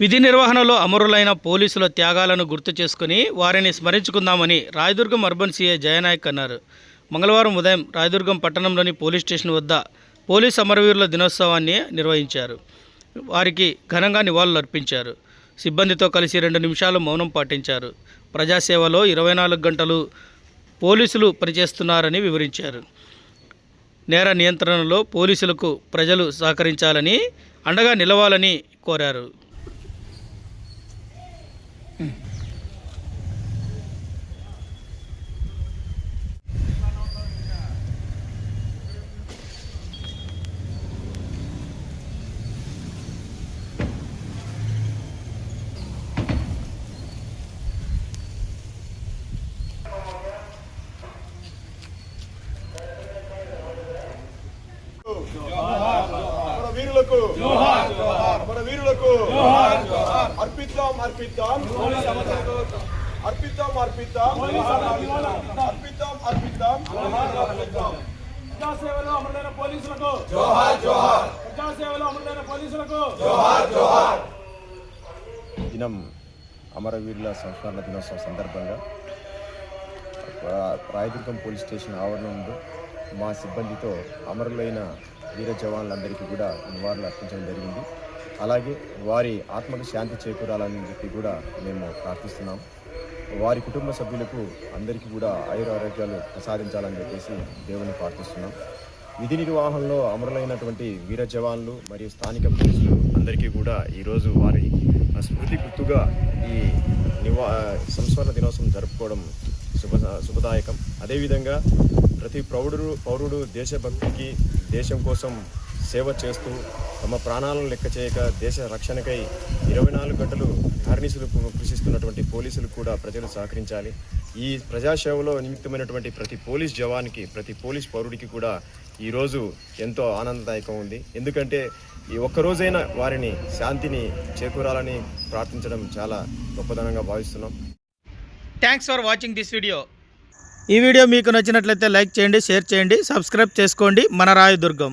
విధి నిర్వహణలో అమరులైన పోలీసుల త్యాగాలను గుర్తు చేసుకుని వారిని స్మరించుకుందామని రాయదుర్గం అర్బన్ సీఐ జయనాయక్ అన్నారు. మంగళవారం ఉదయం రాయదుర్గం పట్టణంలోని పోలీస్ స్టేషన్ వద్ద పోలీస్ అమరవీరుల దినోత్సవాన్ని నిర్వహించారు. వారికి ఘనంగా నివాళులు అర్పించారు. సిబ్బందితో కలిసి రెండు నిమిషాలు మౌనం పాటించారు. ప్రజాసేవలో ఇరవై నాలుగు గంటలు పోలీసులు పనిచేస్తున్నారని వివరించారు. నేర నియంత్రణలో పోలీసులకు ప్రజలు సహకరించాలని అండగా నిలవాలని కోరారు. మన వీరులకు మన వీరులకు అర్పిద్దాం అర్పిద్దాం. అర్పిద్దాం అర్పిద్దాం. అర్పిద్దాం అర్పిద్దాం. ప్రజాసేవలో అమరులైన పోలీసులకు. జోహార్ జోహార్. ప్రజాసేవలో అమరులైన పోలీసులకు. దినం అమరవీరుల సంస్మరణ దినోత్సవం సందర్భంగా రాయదుర్గం పోలీస్ స్టేషన్ ఆవరణంలో మా సిబ్బందితో అమరులైన వీర జవాన్లందరికీ కూడా నివాళులు అర్పించడం జరిగింది. అలాగే వారి ఆత్మకు శాంతి చేకూరాలని చెప్పి కూడా మేము ప్రార్థిస్తున్నాం. వారి కుటుంబ సభ్యులకు అందరికీ కూడా ఆయుర ఆరోగ్యాలు ప్రసాదించాలని చెప్పేసి దేవుని ప్రార్థిస్తున్నాం. విధి నిర్వాహంలో అమరులైనటువంటి వీర జవాన్లు మరియు స్థానిక పోలీసులు అందరికీ కూడా ఈరోజు వారి స్మృతి గుర్తుగా ఈ నివా సంస్మరణ దినోత్సవం జరుపుకోవడం శుభ శుభదాయకం. అదేవిధంగా ప్రతి పౌరుడు పౌరుడు దేశభక్తికి దేశం కోసం సేవ చేస్తూ తమ ప్రాణాలను లెక్క చేయక దేశ రక్షణకై ఇరవై నాలుగు గంటలు హర్నిసులు కృషిస్తున్నటువంటి పోలీసులు కూడా ప్రజలు సహకరించాలి. ఈ ప్రజాసేవలో నిమిత్తమైనటువంటి ప్రతి పోలీస్ జవాన్కి ప్రతి పోలీస్ పౌరుడికి కూడా ఈరోజు ఎంతో ఆనందదాయకం ఉంది. ఎందుకంటే ఈ ఒక్కరోజైనా వారిని శాంతిని చేకూరాలని ప్రార్థించడం చాలా గొప్పదనంగా భావిస్తున్నాం. Thanks for watching this video ఈ వీడియో మీకు నచ్చినట్లయితే లైక్ చేయండి షేర్ చేయండి సబ్స్క్రైబ్ చేసుకోండి. మన రాయదుర్గం.